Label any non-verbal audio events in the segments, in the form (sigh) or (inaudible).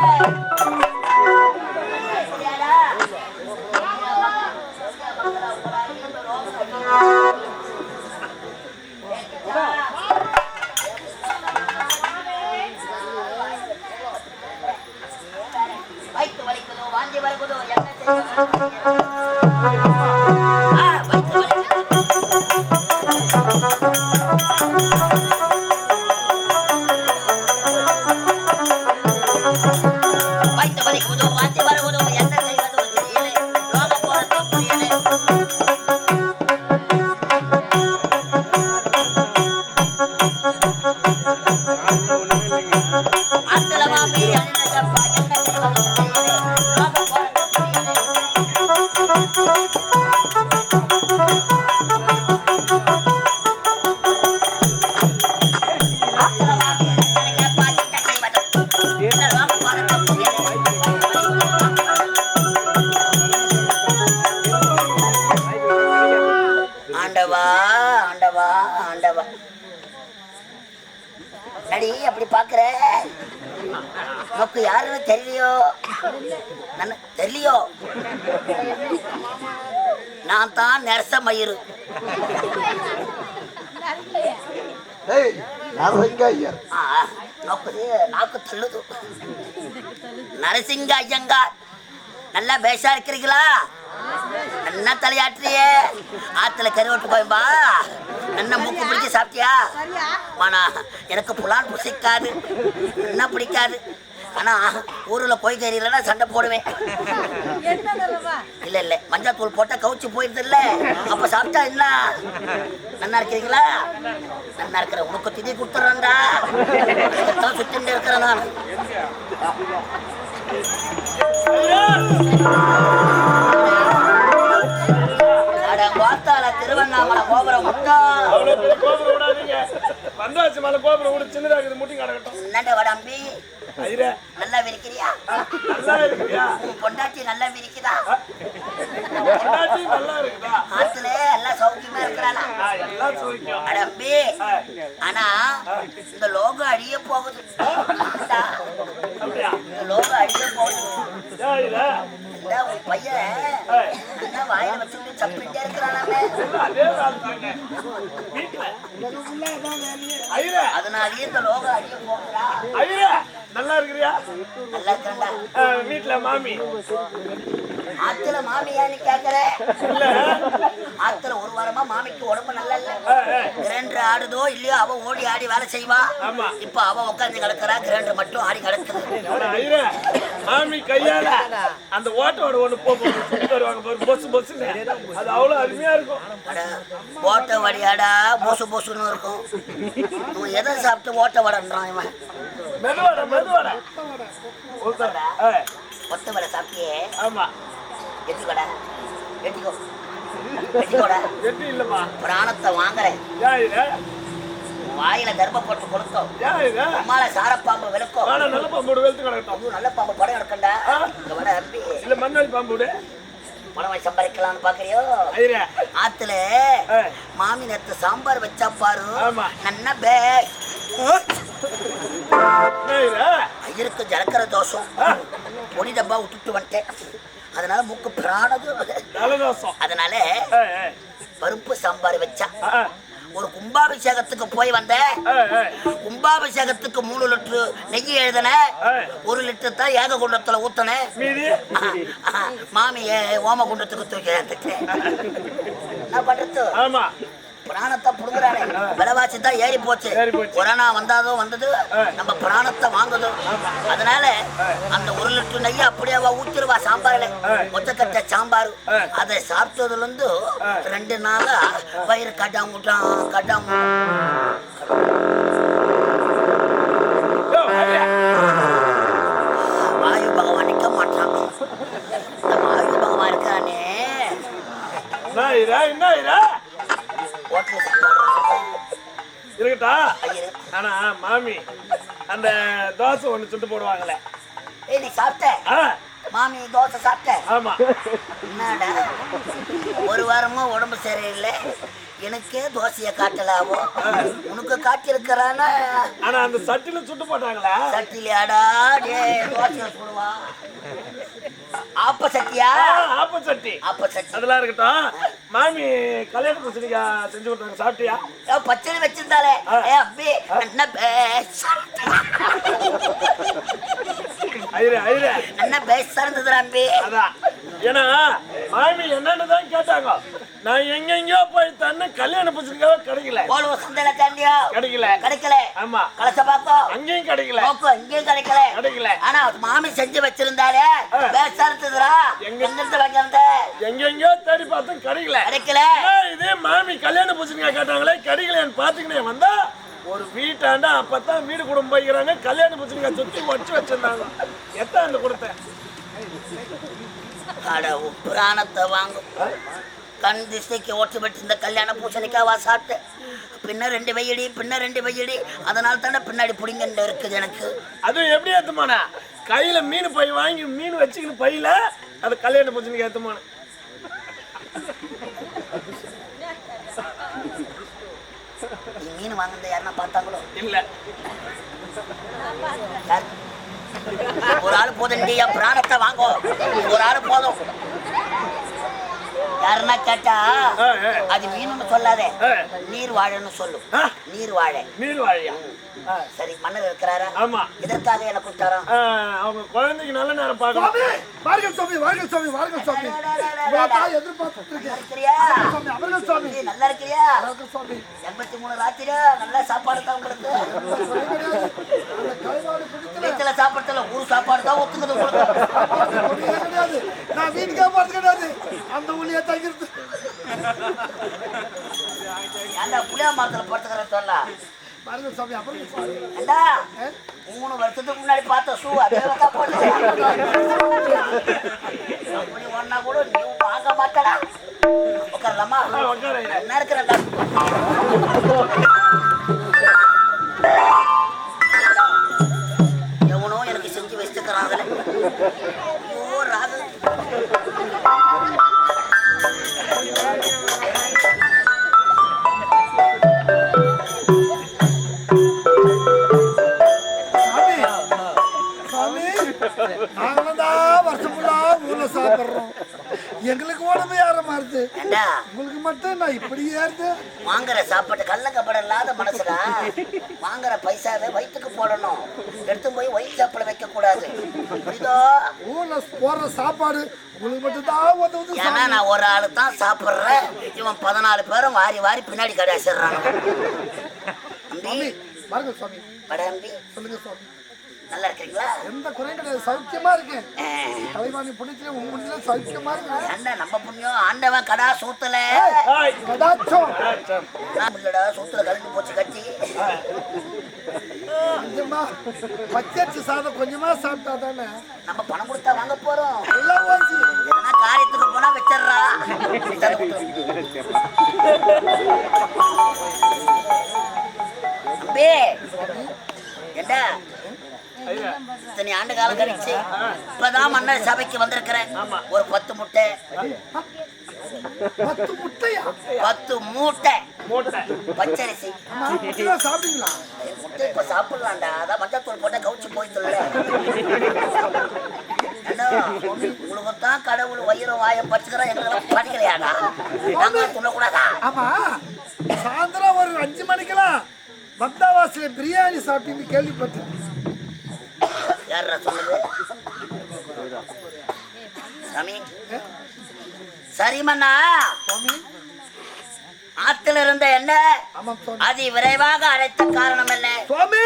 வயிற்று ஆத்துல ஐயர் நாக்கு தள்ளுது. நரசிங்க ஐயங்கார் நல்லா பேஷா இருக்கிறீங்களா? என்ன தலையாட்டுறியே? ஆத்துல கருவட்டு போயம்பா என்ன மூக்கு பிடிச்சி சாப்பிட்டியா? ஆனா எனக்கு புலான் புசிக்காது. என்ன பிடிக்காது? ஆனா ஊர்ல போய் தெரியலன்னா சண்டை போடுவேன். இல்ல இல்ல. மஞ்சள் தூள் போட்டா கவுச்சு போயிருது இல்ல அப்ப சாப்பிட்டா என்ன? நல்லா இருக்கிறீங்களா? நல்லா இருக்கிற உனக்கு திதி கொடுத்துறேன்டா. தான் சுத்திட்டு இருக்கிறேன் நான். அட கோத்தால திருவண்ணாமலை கோபுரம் பெரிய கோபுரம் விடாதீங்க. வந்தாச்சு மலை கோபுரம் விட சின்னதா இருக்குது முட்டி கிடக்கட்டும் என்னண்ட வடம்பி நல்லா விரிக்கிறியா? நல்லா இருக்குயா உன் பொண்டாட்டி நல்லா விரிக்குதா? பொண்டாட்டி நல்லா இருக்குதா? ஆத்துல எல்லாம் சௌக்கியமா இருக்கிறாளா? ஆ, எல்லாம் அடம்பி ஆனா இந்த லோகம் அழிய போகுது. இந்தா, லோகம் அழிய போகுது. இந்த உன் பையன். என்ன வாயில வச்சுட்டு சப்பிட்டே இருக்கிறானாமே. அதே வாழ்த்தாங்க வீட்டுல ஐயரே. அதனாலயே இந்த லோகம் ஐயரே நல்லா இருக்கிறியா? நல்லா இருக்கா வீட்டுல மாமி. ஆத்துல மாமியான்னு கேக்குற ஆத்துல ஒரு வாரமா மாமிக்கு உடம்பு நல்லா. கிரைண்டர் ஆடுதோ இல்லையோ அவ ஓடி ஆடி வேலை செய்வா. இப்ப அவ உட்காந்து கிடக்குறா கிரைண்டர் மட்டும் ஆடி கிடக்குது. கையால அந்த ஓட்டோட ஒண்ணு போ போ- சுத்தி வருவாங்க பாரு பொசு பொசுன்னு. அது அவ்வளவு அருமையா இருக்கும். ஓட்ட வடியாடா போசு போசுன்னு இருக்கும். இவன் எதை சாப்பிட்டு ஓட்ட வடன்றான் இவன்? மெதுவாடா மெதுவாடா. ஒத்த வடை சாப்பிட்டியே? ஆமா. எட்டி வடை பிராணத்தை வாங்குறேன். வாயில கர்ப்ப போட்டு கொடுத்தோம் அம்மால சாரப்பாம்பு விளக்கும். ஆனா நல்ல பாம்போட வெளுத்து கிடக்கட்டும். நல்ல பாம்பு படம் எடுக்கண்டா. இந்த வடை அம்பி இல்ல மண்ணாடி பாம்போடு பணம் சம்பாதிக்கலாம்னு பாக்குறியோ? ஆத்துல. மாமி நேத்து சாம்பார் வச்சா பாரு. நன்னா பே. ஐயருக்கு ஜலக்கர தோஷம் பொடி டப்பா விட்டுட்டு வந்துட்டேன். அதனால மூக்கு பிராணது. ஜலதோஷம். அதனால. பருப்பு சாம்பார் வச்சா. ஒரு கும்பாபிஷேகத்துக்கு போய் ஏய். கும்பாபிஷேகத்துக்கு மூணு லிட்டரு நெய் எழுதின. ஒரு லிட்டர் தான் ஏக குண்டத்துல ஊத்தினேன் மீதி மாமிய ஓம குண்டத்துக்கு தூக்கி என்ன (laughs) பண்றது? ஆமா. பிராணத்தை புடுங்குறானே விலைவாசி தான் ஏறி போச்சு. கொரோனா வந்தது. நம்ம பிராணத்தை வாங்குது அதனால அந்த ஒரு லிட்டர் நெய்யை அப்படியே ஊத்திருவா சாம்பார்ல ஆ. மொத்தக்கட்ட சாம்பார். அதை சாப்பிட்டதுல இருந்து. ரெண்டு நாளா வயிறு யோ, ஐயா. வாயு பகவான் நிக்க மாட்டான் இந்த வாயு பகவான் இருக்கானே என்ன இருக்கட்டா? ஆனா மாமி அந்த தோசை ஒண்ணு சுட்டு போடுவாங்களே. ஏய் நீ சாப்பிட்ட? மாமி தோசை சாப்பிட்ட? ஆமா. என்னடா? ஒரு வாரமா உடம்பு சரியில்லை. எனக்கே தோசையை காட்டலாவோ? உனக்கு காட்டியிருக்கிறானா? ஆனா அந்த சட்டில சுட்டு போட்டாங்களா. சட்டிலியாடா டே தோசையை சுடுவா. ஆப்ப சட்டியா? ஆப்ப சட்டி. ஆப்ப சட்டி. அதெல்லாம் இருக்கட்டும். மாமி கல்யாண பூசணிக்கா செஞ்சு கொடுத்தாங்க சாப்பிட்டியா? பச்சடி வச்சிருந்தாலே. ஏ அப்பி என்ன ஐயரே ஐயரே என்ன பேச இருந்தது அம்பி அதான். ஏன்னா மாமி என்னன்னு தான் கேட்டாங்க. நான் எங்கெங்கயோ போய் தண்ணி கல்யாண பூசணிக்காக கிடைக்கல. போலுவ சந்தையில தாண்டியா கிடைக்கல. கிடைக்கல. ஆமா. கலச பாக்கோ? அங்கேயும் கிடைக்கல. நோக்கு இங்கேயும் கிடைக்கல. கிடைக்கல. ஆனா மாமி செஞ்சு வச்சிருந்தாலே. பேச இருந்ததுடா. எங்க- எங்க இருந்து வாங்கியிருந்த எங்கெங்கயோ தேடி பார்த்தோம் கிடைக்கல. கிடைக்கல. இதே மாமி கல்யாண பூசணிக்காய் கேட்டாங்களே கிடைக்கலன்னு பாத்துக்கினே வந்தா ஒரு வீட்டாண்ட அப்பதான் வீடு குடும்பம் போய்க்கிறாங்க கல்யாண பூசணிக்காய் சுத்தி வச்சு வச்சிருந்தாங்க. எத்தாண்டு கொடுத்தேன்? கடவு புராணத்தை வாங்கும் கண் திசைக்கு ஓட்டு விட்டு இந்த கல்யாண பூசணிக்காவா சாப்பிட்டு. பின்ன ரெண்டு வெயிடி பின்ன ரெண்டு வெயிடி அதனால தானே பின்னாடி பிடிங்கன்னு இருக்குது எனக்கு. அதுவும் எப்படி ஏத்துமானா? கையில மீன் பை வாங்கி மீன் வச்சுக்கின்னு பையில அது கல்யாண பூசணிக்காய் ஏத்துமான? நீ மீன் வாங்குனத யாருன்னா பார்த்தாங்களோ? இல்ல? ஒரு ஆள் போதும் என் பிராணத்தை வாங்கோ. ஒரு ஆள் போதும். யாருன்னா கேட்டா. அது மீனுன்னு சொல்லாதே. நீர் வாழைன்னு சொல்லு. நீர் வாழை. நீர் வாழியா? சரி மன்னர் இருக்கிறாரா? ஆமா. இதற்காக என்ன கூப்பிட்டாரா? அவங்க குழந்தைக்கு நல்ல நேரம் பார்க்கணும். சுவாமி வாருங்கள் வாருங்கள் வாருங்கள் நல்லா இருக்கிறியா? சுவாமி எண்பத்தி மூணு ராத்திரியா? நல்ல சாப்பாடு தான் உங்களுக்கு. வீட்டுல சாப்பாடுல ஊர் சாப்பாடு தான் ஒத்துக்குது உங்களுக்கு. ஒண்ணுமே கிடையாது. நான் வீட்டுக்கே போறது கிடையாது. அந்த தங்கிருந்து ஏன்டா புளியா மரத்துல படுத்துக்கிற சொல்ல? அப்புறம் ஏண்டா? மூணு வருஷத்துக்கு முன்னாடி பார்த்த ஷூ அதே தான் போட்டு ஒன்னா கூட நீ வாங்க மாட்டடா. உட்காரலாமா. என்ன இருக்கிறேன்டா. ஏற மாறுது? உங்களுக்கு மட்டும் நான் இப்படி ஏறுது வாங்குற சாப்பாட்டு கள்ளக்கப்படம் இல்லாத மனசுடா. வாங்குற பைசாவை வயிற்றுக்கு போடணும். எடுத்து போய் வயிற்று சாப்பிட வைக்க கூடாது புரியுதோ? ஊர்ல போடுற சாப்பாடு உங்களுக்கு மட்டும் தான் உதவுது ஏன்னா சாமி. நான் ஒரு ஆளு தான் சாப்பிட்றேன். இவன் பதினாலு பேரும் வாரி வாரி பின்னாடி கடாசிடுறான் சாமி பாருங்க சுவாமி படம்பி சொல்லுங்க சுவாமி நல்லா இருக்கிறீங்களா எந்த குறையும் கிடையாது. சௌக்கியமா இருக்கேன். தலைவாணி புண்ணியத்திலே உங்க சௌக்கியமா இருக்கேன். ஏண்டா நம்ம புண்ணியம்? ஆண்டவன் கடா சூத்துல. கடாச்சம் இல்லடா சூத்துல கலந்து போச்சு கட்டி கொஞ்சமா பச்சரிசி சாதம் கொஞ்சமா சாப்பிட்டா தானே? நம்ம பணம் கொடுத்தா வாங்க போறோம். எல்லாம் ஓசி எதனா காரியத்துக்கு போனா வச்சிடுறா. கொடுத்துரு. இத்தனை ஆண்டு காலம் கழிச்சு இப்பதான் மன்னர் சபைக்கு வந்திருக்கிறேன். ஒரு பத்து முட்டை. பத்து முட்டையா? பத்து மூட்டை. மூட்டை. பச்சரிசி. சாப்பிட்டீங்களா முட்டை இப்ப சாப்பிடலாம்டா. அதான் மஞ்சத்தூள் போட்ட கவுச்சு போய்த்துல என்ன உங்களுக்கு தான் கடவுள் வயிறும் வாயம் பச்சுக்கிறோம் எங்களுக்கு படிக்கலையாடா நாங்க சொல்லக்கூடாதா ஆமா சாயந்தரம் ஒரு அஞ்சு மணிக்கெல்லாம் பக்தாவாசில பிரியாணி சாப்பிட்டீங்கன்னு கேள்விப்பட்டேன் யாரா சொல்லுது சாமி. சரி மன்னா சுவாமி ஆத்துல இருந்த என்ன? அதி விரைவாக அழைத்த காரணம் என்ன? சுவாமி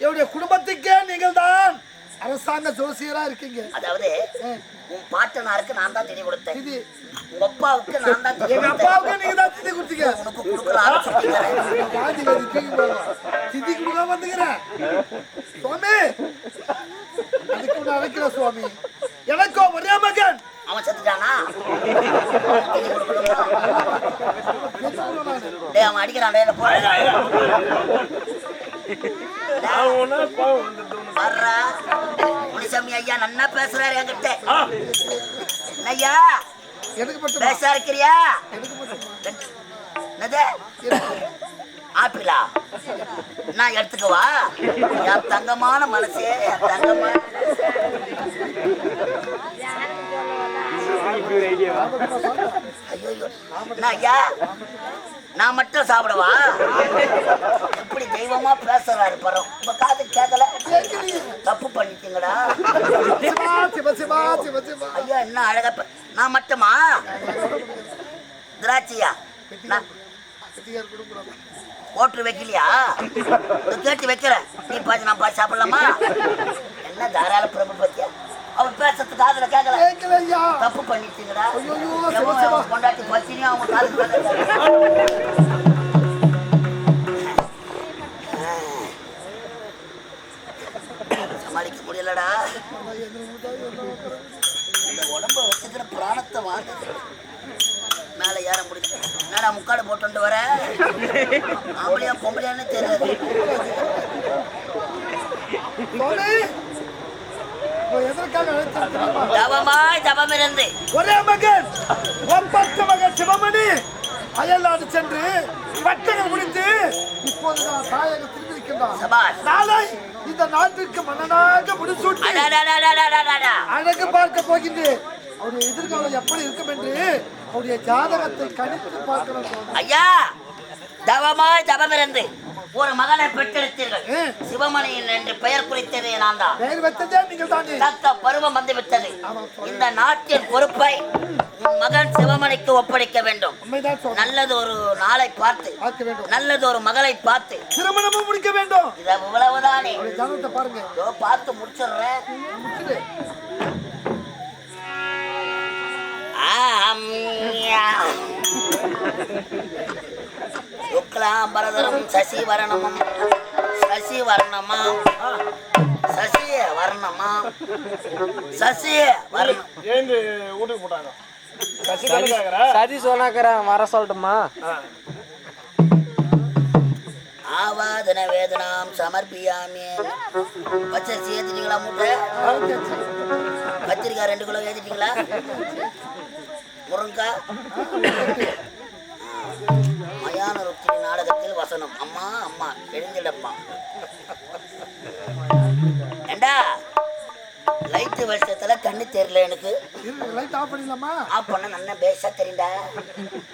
என்னுடைய குடும்பத்துக்கே நீங்கள் தான் அரசாங்க ஜோசியரா இருக்கீங்க. அதாவது உன் பாட்டனாருக்கு நான் தான் திதி கொடுத்தேன். அப்பாவுக்கு நான் தான் எங்க அப்பாவுக்கு நீங்க தான் கொடுத்தீங்க. உனக்கு வந்துக்கிறேன். சுவாமி அதுக்கு ஒண்ணு அழைக்கிற சுவாமி. எனக்கோ ஒரே மகன். அவன் செத்துட்டானா? நானு. அவன் அடிக்கிறான். நான் முனிசாமி ஐயா நன்னா பேசுறாரு என்கிட்ட. ஐயா பேசா இருக்கிறியா? ஆப்பிளா? நான் எடுத்துக்கவா? என் தங்கமான மனசே என் தங்கமான ஐயோ நான் ஐயா நான் மட்டும் சாப்பிடவா? எப்படி தெய்வமா பேசுறாரு பரம் இப்ப காது கேட்கல தப்பு பண்ணிட்டீங்கடா சிவ சிவா சிவ சிவா ஐயா என்ன அழகா நான் மட்டுமா? திராட்சையா? ஓட்டு வைக்கலையா? கேட்டு வைக்கிறேன். நீ பாத்து நான் பாத்து சாப்பிடலாமா? என்ன தாராள பிரபு பத்தியா அவர் பேசுறது காதுல கேட்கல கேட்கல ஐயா. தப்பு பண்ணிட்டீங்கடா. கொண்டாட்டி பத்தினியும் அவங்க சமாளிக்க முடியலடா. இந்த உடம்ப வச்சுக்கிற பிராணத்தை வாங்க. மேல ஏற முடியல. என்னடா முக்காடு போட்டு வர? ஆம்பளையா பொம்பளையான்னு தெரியாது. தவமாய் தவம் இருந்து ஒரே மகன் பத்து மகன் சிவமணி. அயல் அயல்நாடு சென்று பட்டங்கள் முடிந்து இப்போது நான் தாயகம் திரும்பியிருக்கின்றான். நாளை இந்த நாட்டிற்கு மன்னனாக முடிசூட்டி அழகு பார்க்க போகின்றேன் அவருடைய எதிர்காலம் எப்படி இருக்கும் என்று அவருடைய ஜாதகத்தை கணித்து பார்க்கணும் ஐயா தவமாய் தவம் இருந்து ஒரு மகனை பெற்றெடுத்தீர்கள். சிவமணியன் என்று பெயர் குறித்ததே நான் தான் தக்க பருவம் வந்து விட்டது ஆமாம் சுவாமி. இந்த நாட்டின் பொறுப்பை உன் மகன் சிவமணிக்கு ஒப்படைக்க வேண்டும். நல்லது ஒரு நாளை பார்த்து நல்லது ஒரு மகளை பார்த்து. திருமணமும் முடிக்க வேண்டும். இத இவ்வளவுதானே? பாருங்க. பார்த்து முடிச்சிடுறேன். முடிச்சுடு. யுக்லாபரதரம் சசிவரணமம். சசிவர்ணமாம் சசிய வர்ணமாம் சசிய வர்ணம் எழுந்து வீட்டுக்கு போட்டாங்க? சரி. சொன்னாக்கிறேன் வர சொல்லட்டுமா? ஆவாதன வேதனாம் சமர்ப்பியாமே. பச்சரிசி ஏத்திட்டீங்களா மூட்டை? கத்திரிக்காய் ரெண்டு கிலோ ஏத்திட்டீங்களா? முருங்கா? மயான ருத்திரி நாடகத்தில் வசனம். அம்மா அம்மா எழுந்திடம்மா ஏண்டா? லைட்டு வெளிச்சத்துல கண்ணு தெரியல எனக்கு. லைட் ஆஃப் பண்ணிடலாமா? ஆஃப் பண்ண நல்லா பேசா தெரியுண்டா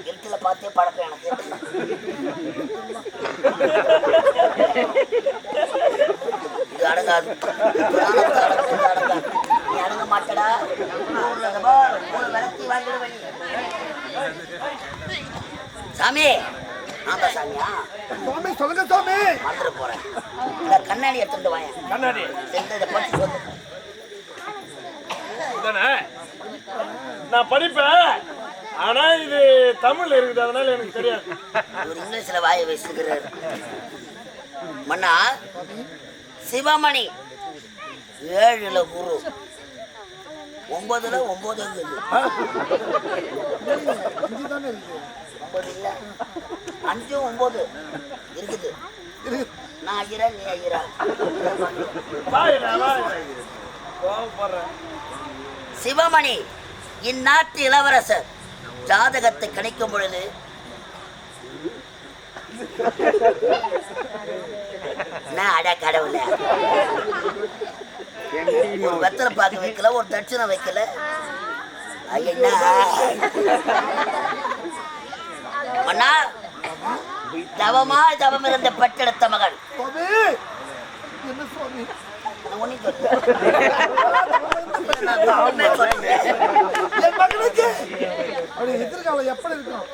இருட்டுல பார்த்தே பழக்கம் எனக்கு. இது அடங்காது. நீ அடங்க மாட்டடா. ஊர்ல வாங்கிடுவேன். சாமி ஆமா சாமியா சுவாமி சொல்லுங்க சுவாமி. மறந்துட போறேன். இந்த கண்ணாடி எடுத்துட்டு வாயேன். கண்ணாடி? இந்த இதை பற்றி சொல்லு நான் படிப்பேன். ஆனா இது தமிழ்ல இருக்குது அதனால எனக்கு தெரியாது. இவர் இங்கிலீஷ்ல வாயை வச்சுக்கிறாரு மன்னா சிவமணி ஏழுல குரு. ஒன்பதுல ஒன்பது அஞ்சு. ஒன்பது இல்ல அஞ்சு ஒன்பது. இருக்குது. நான் ஐயரா நீ ஐயரா சிவமணி இந்நாட்டு இளவரசர் ஜாதகத்தை கணிக்கும் பொழுது நான் அட கடவுள. ஒரு வெத்தலை பார்க்க வைக்கல ஒரு தட்சணை வைக்கல. ஐயா மன்னா தவமா தவம் இருந்த பட்டெடுத்த மகன் எதிர்காலம் எப்படி இருக்கும்?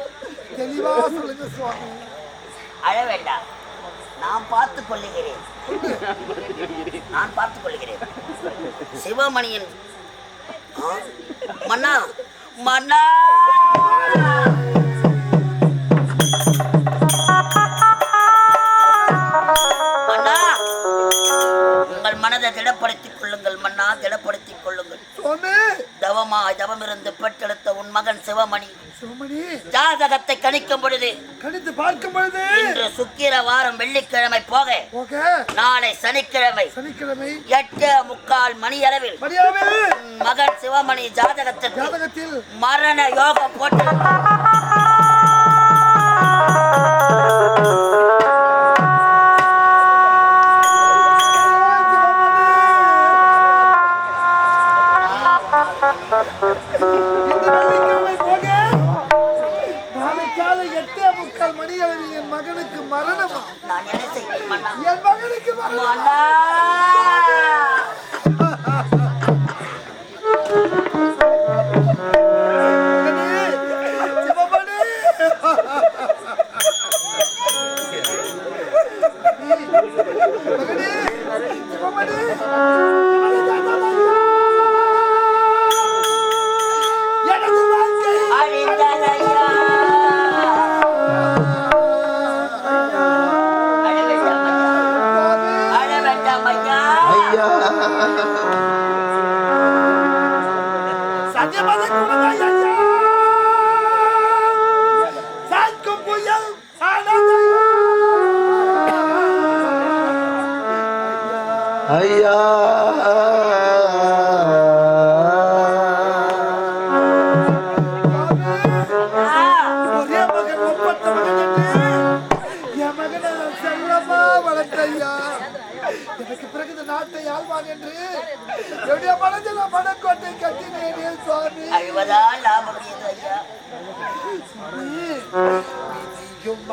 தெளிவா சொல்லுங்க அழ வேண்டாம். நான் பார்த்து கொள்ளுகிறேன். நான் பார்த்துக் கொள்கிறேன் சிவமணியின் மன்னா? மன்னா? மன்னா? உங்கள் மனதை திடப்படுத்திக் கொள்ளுங்கள் மன்னா. திடப்படுத்திக் கொள்ளுங்கள். தவமா தவம் இருந்து பெற்றெடுத்த உன் மகன் சிவமணி. சிவமணி. ஜாதகத்தை கணிக்கும் பொழுது கணித்து பார்க்கும் பொழுது இன்று சுக்கிர வாரம் வெள்ளிக்கிழமை போக நாளை சனிக்கிழமை சனிக்கிழமை எட்டு முக்கால் மணி அளவில் மகன் சிவமணி ஜாதகத்தில் ஜாதகத்தில் மரண யோகம் போட்டு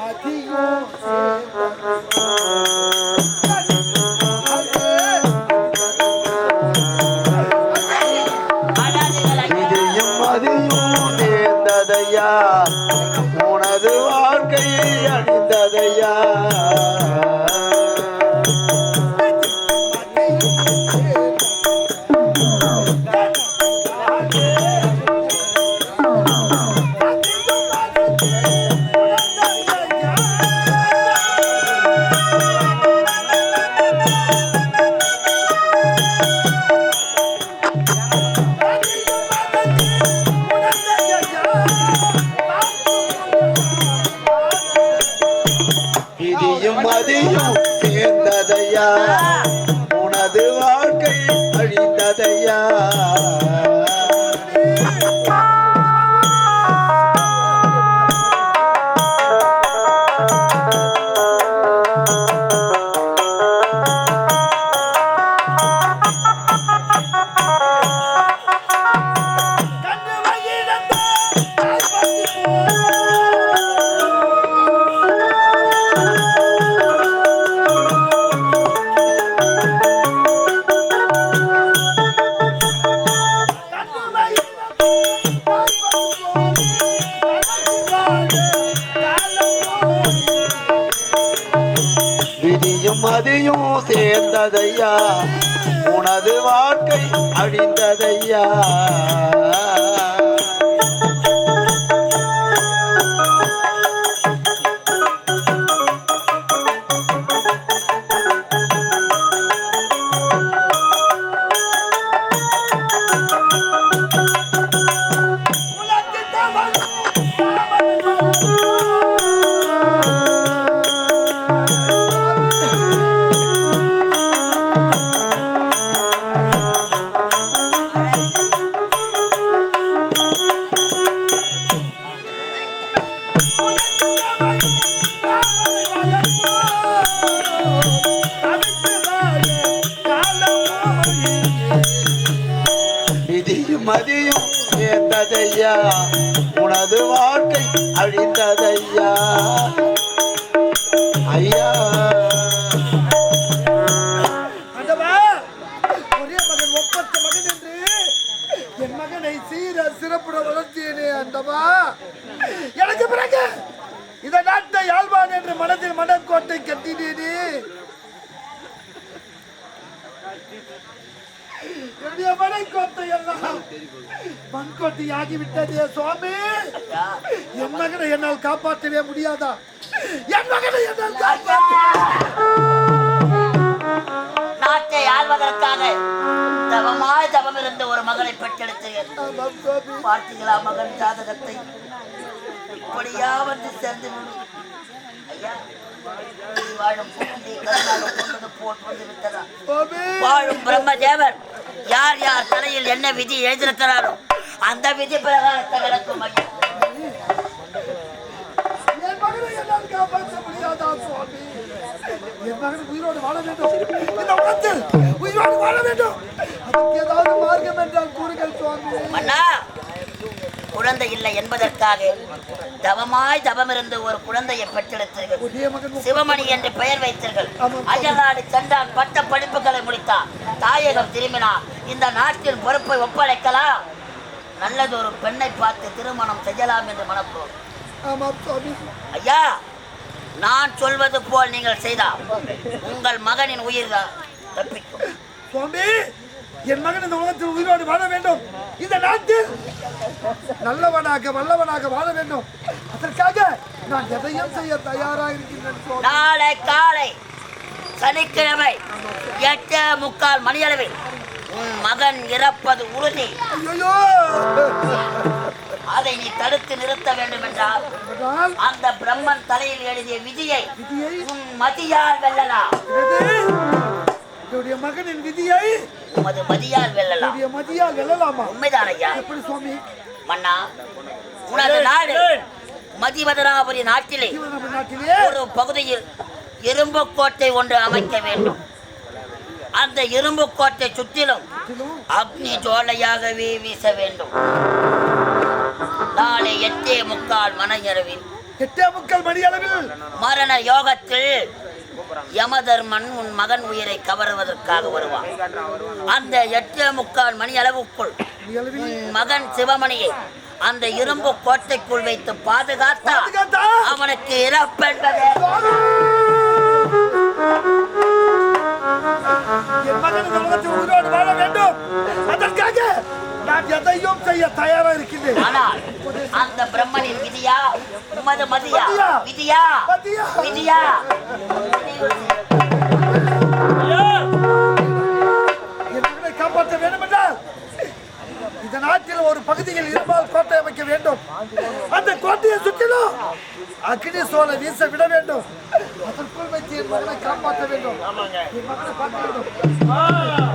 Madiyo Seba எனது வாழ்க்கை அழிந்ததையா ஐயா. சிறப்புட வளர்த்தியனே அந்தவா எனக்கு பிறகு இந்த நாட்டை யாழ்வான் என்று மனதில் மனக்கோட்டை கட்டினேனே. என்னுடைய மனைக்கோட்டை எல்லாம். மண்கோட்டை சுவாமி. என் மகனை என்னால் காப்பாற்றவே முடியாதா? என் மகனை என்னால் நாட்டை தவம் இருந்த ஒரு மகனை பெற்றெடுத்தீர்கள் பார்த்தீங்களா மகன் ஜாதகத்தை? இப்படியா வந்து சேர்ந்து ஐயா வாழும் போட்டு வந்து விட்டதா? வாழும் பிரம்மதேவர் யார் யார் தலையில் என்ன விதி எழுதியிருக்கிறாரோ அந்த விதி பிரகாரத்தை குழந்தை இல்லை என்பதற்காக தவமாய் தவம் இருந்து ஒரு குழந்தையை பெற்றெடுத்தீர்கள். சிவமணி என்று பெயர் வைத்தீர்கள். அயலாடு சென்றால் பட்ட படிப்புகளை முடித்தான் தாயகம் திரும்பினான் இந்த நாட்டின் பொறுப்பை ஒப்படைக்கலாம். நல்லது ஒரு பெண்ணை பார்த்து திருமணம் செய்யலாம் என்று மனப்போம். ஐயா நான் சொல்வது போல் நீங்கள் செய்தால் உங்கள் மகனின் உயிர் தப்பிக்கும். சுவாமி என் மகன் இந்த உலகத்தில் உயிரோடு வாழ வேண்டும். இந்த நாட்டில் நல்லவனாக வல்லவனாக வாழ வேண்டும். அதற்காக நான் எதையும் செய்ய தயாராக இருக்கின்றேன் நாளை காலை சனிக்கிழமை எட்டு முக்கால் மணியளவில் உன் மகன் இறப்பது உறுதி. அதை நீ தடுத்து நிறுத்த வேண்டும் என்றால்? அந்த பிரம்மன் தலையில் எழுதிய விதியை உன் மதியால் வெல்லலாம்? என்னுடைய மகனின் விதியை? உமது மதியால் வெல்லலாம். மதியால் வெல்லலாமா? உண்மைதான் ஐயா. எப்படி சுவாமி? மன்னா உனது நாடு நம்ம நாட்டிலே? ஒரு பகுதியில் இரும்பு கோட்டை ஒன்று அமைக்க வேண்டும். அந்த இரும்பு கோட்டை சுற்றிலும் அக்னி ஜோலையாகவே வீச வேண்டும். நாளை எட்டே முக்கால் மனையரவில் எட்டே முக்கால் மணி அளவில் மரண யோகத்தில் யமதர்மன் உன் மகன் உயிரை கவருவதற்காக வருவான். அந்த எட்டே முக்கால் மணி அளவுக்குள் உன் மகன் சிவமணியை அந்த இரும்பு கோட்டைக்குள் வைத்து பாதுகாத்தா? அவனுக்கு இறப்பென்பது. என் மகன் இந்த உலகத்தில் உயிரோடு வாழ வேண்டும். அதற்காக நான் எதையும் செய்ய தயாரா இருக்கின்றேன். ஆனால் அந்த பிரம்மனின் விதியா? உமது மதியா. விதியா. விதியா? என் மகனை காப்பாற்ற வேண்டும் என்றால் இந்த நாட்டில் ஒரு பகுதியில் இருபால் கோட்டை அமைக்க வேண்டும். அந்த கோட்டையை சுற்றிலும் அக்னி சோலை வீச விட வேண்டும். என் மகனை காப்பாற்ற வேண்டும். என் மகனை பார்க்க வேண்டும்.